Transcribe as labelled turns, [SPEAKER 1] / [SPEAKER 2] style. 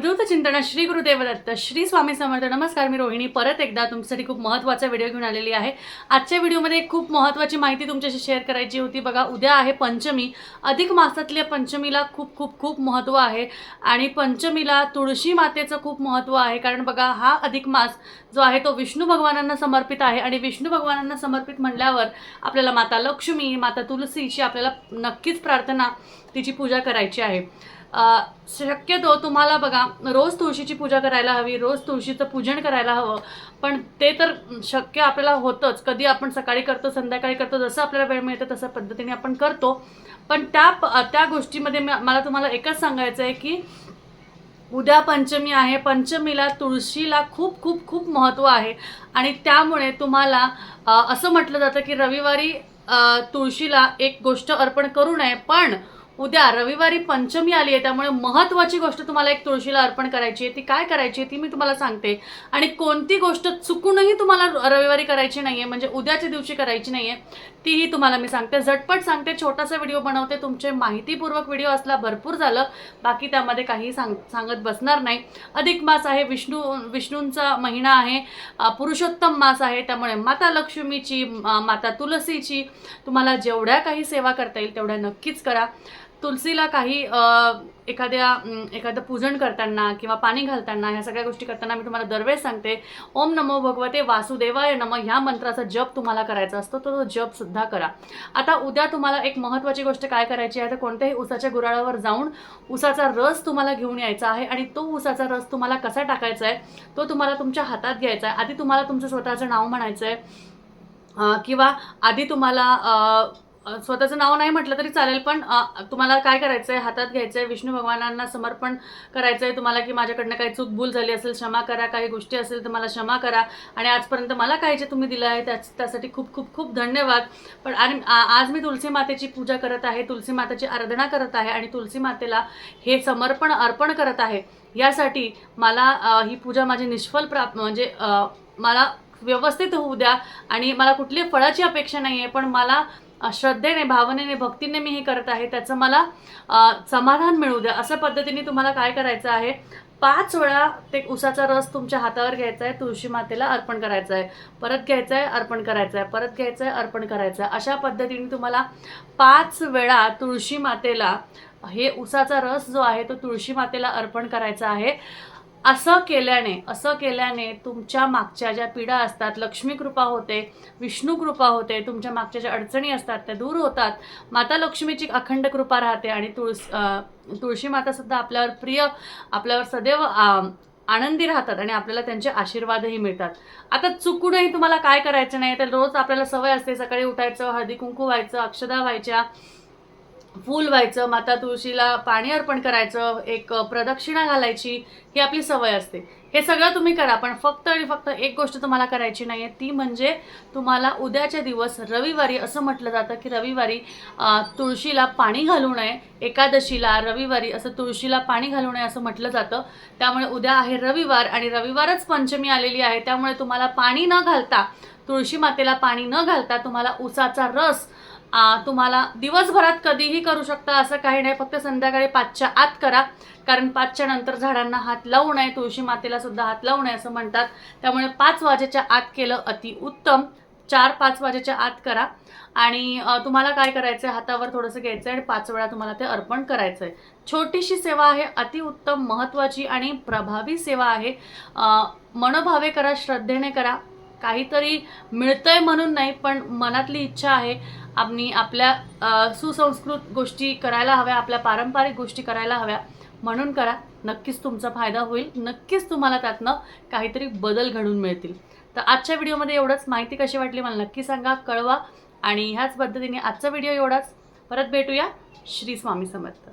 [SPEAKER 1] अवधूत चिंतन श्री गुरुदेव दत्त श्री स्वामी समर्थ. नमस्कार मी रोहिणी. परत एकदा तुमच्यासाठी खूप महत्त्वाचा व्हिडिओ घेऊन आलेली आहे. आजच्या व्हिडिओमध्ये खूप महत्त्वाची माहिती तुमच्याशी शेअर करायची होती. बघा उद्या आहे पंचमी. अधिक मासातल्या पंचमीला खूप खूप खूप महत्त्व आहे. आणि पंचमीला तुळशी मातेचं खूप महत्त्व आहे. कारण बघा हा अधिक मास जो आहे तो विष्णू भगवानांना समर्पित आहे. आणि विष्णू भगवानांना समर्पित म्हणल्यावर आपल्याला माता लक्ष्मी माता तुलसीशी आपल्याला नक्कीच प्रार्थना तिची पूजा करायची आहे. शक्यतो तुम्हाला बघा रोज तुळशीची पूजा करायला हवी रोज तुळशीचं पूजन करायला हवं. पण ते तर शक्य आपल्याला होतंच. कधी आपण सकाळी करतो संध्याकाळी करतो जसं आपल्याला वेळ मिळतं तसं पद्धतीने आपण करतो. पण त्या प- त्या गोष्टीमध्ये मला तुम्हाला एकच सांगायचं आहे की उद्या पंचमी आहे. पंचमीला तुळशीला खूप खूप खूप महत्त्व आहे. आणि त्यामुळे तुम्हाला असं म्हटलं जातं की रविवारी तुळशीला एक गोष्ट अर्पण करू नये. पण उद्या रविवारी पंचमी आली आहे त्यामुळे महत्त्वाची गोष्ट तुम्हाला एक तुळशीला अर्पण करायची आहे. ती काय करायची आहे ती मी तुम्हाला सांगते. आणि कोणती गोष्ट चुकूनही तुम्हाला र- रविवारी करायची नाही आहे म्हणजे उद्याच्या दिवशी करायची नाही आहे तीही तुम्हाला मी सांगते. झटपट सांगते छोटासा व्हिडिओ बनवते तुमचे माहितीपूर्वक व्हिडिओ असला भरपूर झालं बाकी त्यामध्ये काही सांग सांगत बसणार नाही. अधिक मास आहे विष्णू विष्णूंचा महिना आहे पुरुषोत्तम मास आहे त्यामुळे माता लक्ष्मीची माता तुलसीची तुम्हाला जेवढ्या काही सेवा करता येईल तेवढ्या नक्कीच करा. तुलसीला काही एखाद्या एखादं पूजन करताना किंवा पाणी घालताना ह्या सगळ्या गोष्टी करताना मी तुम्हाला दरवेळेस सांगते ओम नमो भगवते वासुदेवाय नम ह्या मंत्राचा जप तुम्हाला करायचा असतो तर तो जप सुद्धा करा. आता उद्या तुम्हाला एक महत्त्वाची गोष्ट काय करायची आहे तर कोणत्याही उसाच्या गुराळावर जाऊन उसाचा रस तुम्हाला घेऊन यायचा आहे आणि तो उसाचा रस तुम्हाला कसा टाकायचा आहे तो तुम्हाला तुमच्या हातात घ्यायचा आहे. आधी तुम्हाला तुमचं स्वतःचं नाव म्हणायचं आहे किंवा आधी तुम्हाला स्वतःचं नाव नाही म्हटलं तरी चालेल पण तुम्हाला काय करायचं आहे हातात घ्यायचं आहे विष्णू भगवानांना समर्पण करायचं आहे तुम्हाला की माझ्याकडनं काही चूक भूल झाली असेल क्षमा करा. काही गोष्टी असेल तर मला क्षमा करा. आणि आजपर्यंत मला काय जे तुम्ही दिलं आहे त्याच त्यासाठी खूप खूप खूप धन्यवाद. पण आणि आज मी तुलसी मातेची पूजा करत आहे तुलसी मातेची आराधना करत आहे आणि तुलसी मातेला हे समर्पण अर्पण करत आहे. यासाठी मला ही पूजा माझी निष्फल प्राप्त म्हणजे मला व्यवस्थित होऊ द्या. आणि मला कुठली फळाची अपेक्षा नाही आहे पण मला श्रद्धेने भावनेने भक्तीने मी हे करत आहे त्याचं मला समाधान मिळू द्या. अशा पद्धतीने तुम्हाला काय करायचं आहे? पाच वेळा ते उसाचा रस तुमच्या हातावर घ्यायचा आहे तुळशी मातेला अर्पण करायचा आहे. परत घ्यायचं आहे अर्पण करायचं आहे. परत घ्यायचं आहे अर्पण करायचं आहे. अशा पद्धतीने तुम्हाला पाच वेळा तुळशी मातेला हे उसाचा रस जो आहे तो तुळशी मातेला अर्पण करायचा आहे. असं केल्याने असं केल्याने तुमच्या मागच्या ज्या पीडा असतात लक्ष्मी कृपा होते विष्णू कृपा होते तुमच्या मागच्या ज्या अडचणी असतात त्या दूर होतात. माता लक्ष्मीची अखंड कृपा राहते आणि तुळस तुळशी मातासुद्धा आपल्यावर प्रिय आपल्यावर सदैव आनंदी राहतात आणि आपल्याला त्यांचे आशीर्वादही मिळतात. आता चुकूनही तुम्हाला काय करायचं नाही? तर रोज आपल्याला सवय असते सकाळी उठायचं हळदी कुंकू व्हायचं अक्षदा व्हायच्या फूल व्हायचं माता तुळशीला पाणी अर्पण करायचं एक प्रदक्षिणा घालायची ही आपली सवय असते. हे सगळं तुम्ही करा पण फक्त आणि फक्त एक गोष्ट तुम्हाला करायची नाही आहे ती म्हणजे तुम्हाला उद्याच्या दिवस रविवारी असं म्हटलं जातं की रविवारी तुळशीला पाणी घालू नये एकादशीला रविवारी असं तुळशीला पाणी घालू नये असं म्हटलं जातं. त्यामुळे उद्या आहे रविवार आणि रविवारच पंचमी आलेली आहे त्यामुळे तुम्हाला पाणी न घालता तुळशी मातेला पाणी न घालता तुम्हाला उसाचा रस आ, तुम्हाला दिवसभरात कधीही करू शकता असं काही नाही. फक्त संध्याकाळी पाचच्या आत करा. कारण पाचच्या नंतर झाडांना हात लावू नये. तुळशी मातेला सुद्धा हात लावू नये असं म्हणतात. त्यामुळे पाच वाजेच्या आत केलं अति उत्तम. चार पाच वाजेच्या आत करा. आणि तुम्हाला काय करायचं आहे हातावर थोडंसं घ्यायचं आहे आणि पाच वेळा तुम्हाला ते अर्पण करायचं आहे छोटीशी सेवा आहे अतिउत्तम महत्त्वाची आणि प्रभावी सेवा आहे. मनोभावे करा श्रद्धेने करा. काहीतरी मिळतंय म्हणून नाही पण मनातली इच्छा आहे आम्ही आपल्या सुसंस्कृत गोष्टी करायला हव्या आपल्या पारंपरिक गोष्टी करायला हव्या. म्हणून करा नक्कीच तुमचा फायदा होईल नक्कीच तुम्हाला त्यातनं काहीतरी बदल घडून मिळतील. तर आजच्या व्हिडिओमध्ये एवढंच. माहिती कशी वाटली मला नक्की सांगा कळवा आणि ह्याच पद्धतीने आजचा व्हिडिओ एवढाच. परत भेटूया श्री स्वामी समर्थ.